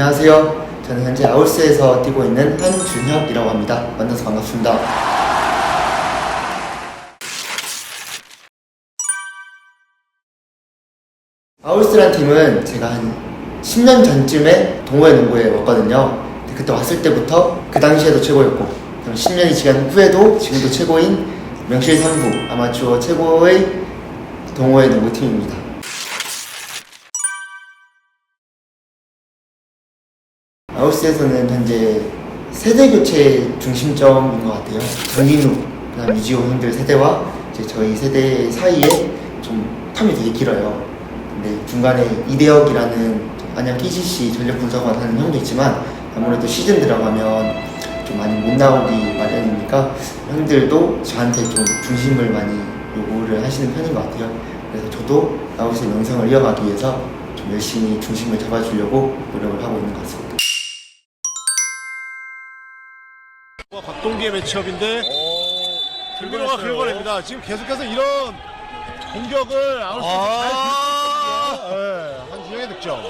안녕하세요. 저는 현재 아울스에서 뛰고 있는 한준혁이라고 합니다. 만나서 반갑습니다. 아울스란 팀은 제가 한 10년 전쯤에 동호회 농구에 왔거든요. 그때 왔을 때부터 그 당시에도 최고였고, 그럼 10년이 지난 후에도 지금도 최고인 명실상부 아마추어 최고의 동호회 농구팀입니다. 아웃스에서는 현재 세대 교체 중심점인 것 같아요. 정인우, 그다음 이지호 형들 세대와 이제 저희 세대 사이에 좀 텀이 되게 길어요. 근데 중간에 이대혁이라는 안양 KCC 전력 분석원 하는 형도 있지만 아무래도 시즌 들어가면 좀 많이 못 나오기 마련이니까 형들도 저한테 좀 중심을 많이 요구를 하시는 편인 것 같아요. 그래서 저도 아웃스의 명성을 이어가기 위해서 좀 열심히 중심을 잡아주려고 노력을 하고 있는 것 같습니다. 동기의 매치업인데 들민호가 긁어냅니다. 지금 계속해서 이런 공격을 아웃스 아. 잘 네, 한준영의 득점.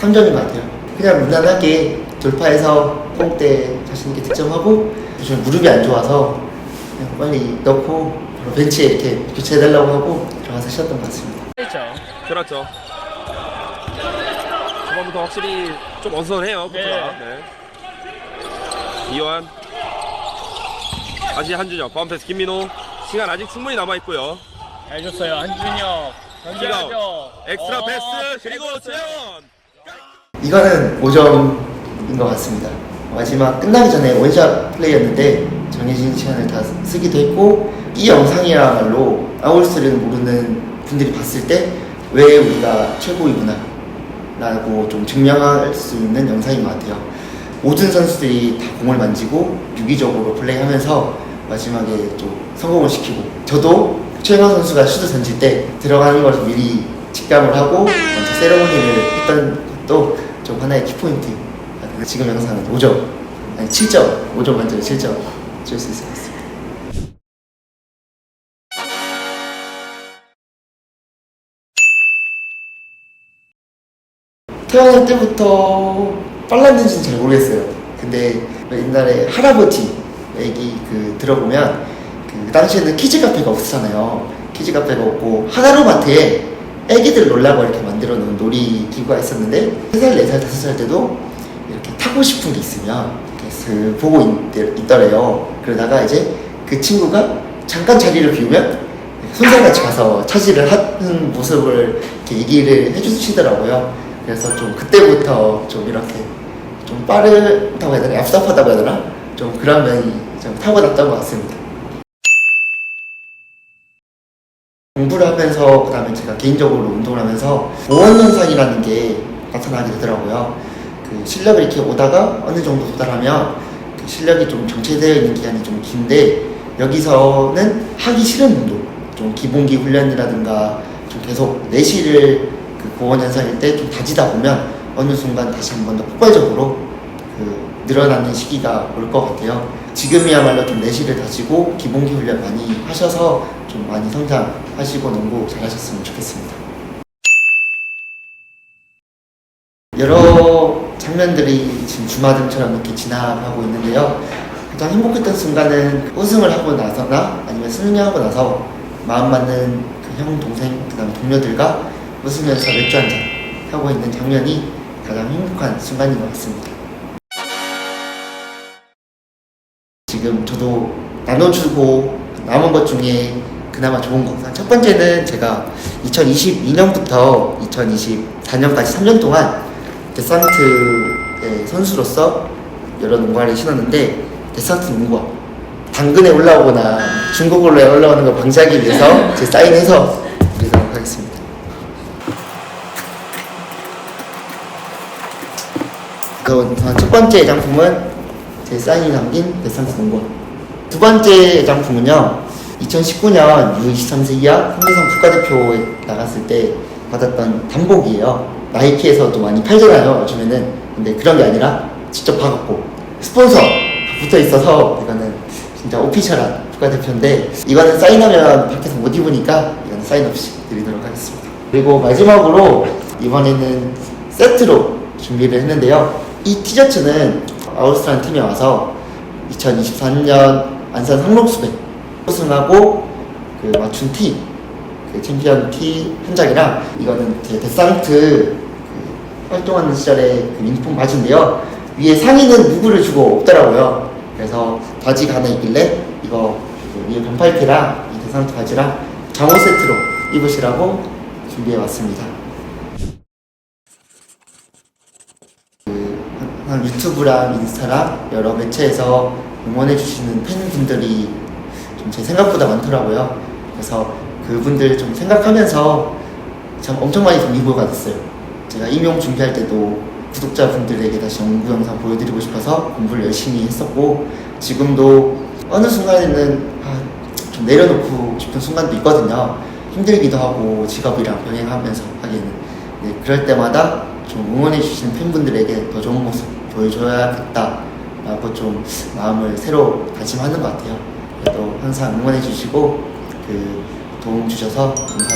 3점인 것 같아요. 그냥 무난하게 돌파해서 뽕때 자신있게 득점하고 요즘 무릎이 안 좋아서 그냥 빨리 넣고 바로 벤치에 이렇게 교체해달라고 하고 들어가서 쉬었던 것 같습니다. 그렇죠. 그렇죠. 초반부터 확실히 좀 어수선해요, 코트가. 네. 이완. 다시 한준혁, 바운패스 김민호. 시간 아직 충분히 남아있고요. 잘 줬어요. 한준혁. 엑스트라 어, 패스, 잘 그리고. 재현! 이거는 5점인 것 같습니다. 마지막 끝나기 전에 원샷 플레이였는데 정해진 시간을 다 쓰기도 했고 이 영상이야말로 아울스를 모르는 분들이 봤을 때 왜 우리가 최고이구나 라고 좀 증명할 수 있는 영상인 것 같아요. 모든 선수들이 다 공을 만지고 유기적으로 플레이하면서 마지막에 좀 성공을 시키고 저도 최영환 선수가 슈트 던질 때 들어가는 것을 미리 직감을 하고 먼저 세레모니를 했던 것도 좀 하나의 키포인트 지금 영상은 5점 아니 7점 5점 만점에 7점 줄 수 있을 것 같습니다 태어날 때부터 빨랐는지는 잘 모르겠어요. 근데 옛날에 할아버지 들어보면 그 당시에는 키즈 카페가 없었잖아요. 키즈 카페가 없고 하나로마트에 애기들 놀라고 이렇게 만들어 놓은 놀이기구가 있었는데 3살, 4살, 5살 때도 이렇게 타고 싶은 게 있으면 슥 보고 있, 있더래요. 그러다가 이제 그 친구가 잠깐 자리를 비우면 손살같이 가서 차지를 하는 모습을 이렇게 얘기를 해주시더라고요. 그래서 좀 그때부터 좀 이렇게 좀 빠르다고 해야 되나? 얍삽하다고 해야 되나? 좀 그런 면이 좀 타고났던 것 같습니다. 공부를 하면서 그다음에 제가 개인적으로 운동을 하면서 보원 현상이라는 게 나타나게 되더라고요. 그 실력을 이렇게 오다가 어느 정도 도달하면 그 실력이 좀 정체되어 있는 기간이 좀 긴데 여기서는 하기 싫은 운동, 좀 기본기 훈련이라든가 좀 계속 내실을 그 보원 현상일 때 좀 다지다 보면 어느 순간 다시 한 번 더 폭발적으로 그 늘어나는 시기가 올 것 같아요. 지금이야말로 좀 내실을 다지고 기본기 훈련 많이 하셔서 좀 많이 성장하시고 농구 잘하셨으면 좋겠습니다. 여러 장면들이 지금 주마등처럼 이렇게 지나가고 있는데요. 가장 행복했던 순간은 우승을 하고 나서나 아니면 승리하고 나서 마음 맞는 그 형, 동생, 그 다음 동료들과 웃으면서 맥주 한잔 하고 있는 장면이 가장 행복한 순간인 것 같습니다. 지금 저도 나눠주고 남은 것 중에 그나마 좋은 것. 첫 번째는 제가 2022년부터 2024년까지 3년 동안 데산트의 선수로서 여러 농구화를 신었는데 데산트 농구화 당근에 올라오거나 중국으로 올라오는 걸 방지하기 위해서 제 사인해서 드리도록 하겠습니다. 첫 번째 애장품은 제 사인이 담긴 데산트 농구화. 두 번째 애장품은요. 2019년 U23세 이하 홍대성 국가대표에 나갔을 때 받았던 단복이에요. 나이키에서도 많이 팔잖아요, 요즘에는. 근데 그런 게 아니라 직접 받았고 스폰서 붙어 있어서 이거는 진짜 오피셜한 국가대표인데 이거는 사인하면 밖에서 못 입으니까 이거는 사인 없이 드리도록 하겠습니다. 그리고 마지막으로 이번에는 세트로 준비를 했는데요. 이 티셔츠는 아우스라는 팀에 와서 2024년 안산 상록수배 우승하고 그 맞춘 티, 그 챔피언 티한 장이랑 이거는 제 데상트 그 활동하는 시절에 그 유니폼 바지인데요. 위에 상의는 누구를 주고 없더라고요. 그래서 바지가 하나 있길래 이거 그 위에 반팔 티랑 이 데상트 바지랑 잠옷 세트로 입으시라고 준비해 왔습니다. 그 한- 유튜브랑 인스타랑 여러 매체에서 응원해 주시는 팬분들이 좀 제 생각보다 많더라고요. 그래서 그분들 좀 생각하면서 참 엄청 많이 동기부여가 됐어요. 제가 임용 준비할 때도 구독자분들에게 다시 연구 영상 보여드리고 싶어서 공부를 열심히 했었고 지금도 어느 순간에는 아, 좀 내려놓고 싶은 순간도 있거든요. 힘들기도 하고 직업이랑 병행하면서 하기에는 네, 그럴 때마다 좀 응원해 주시는 팬분들에게 더 좋은 모습 보여줘야겠다라고 좀 마음을 새로 다짐하는 것 같아요. 그래도 항상 응원해 주시고 그 도움 주셔서 감사합니다.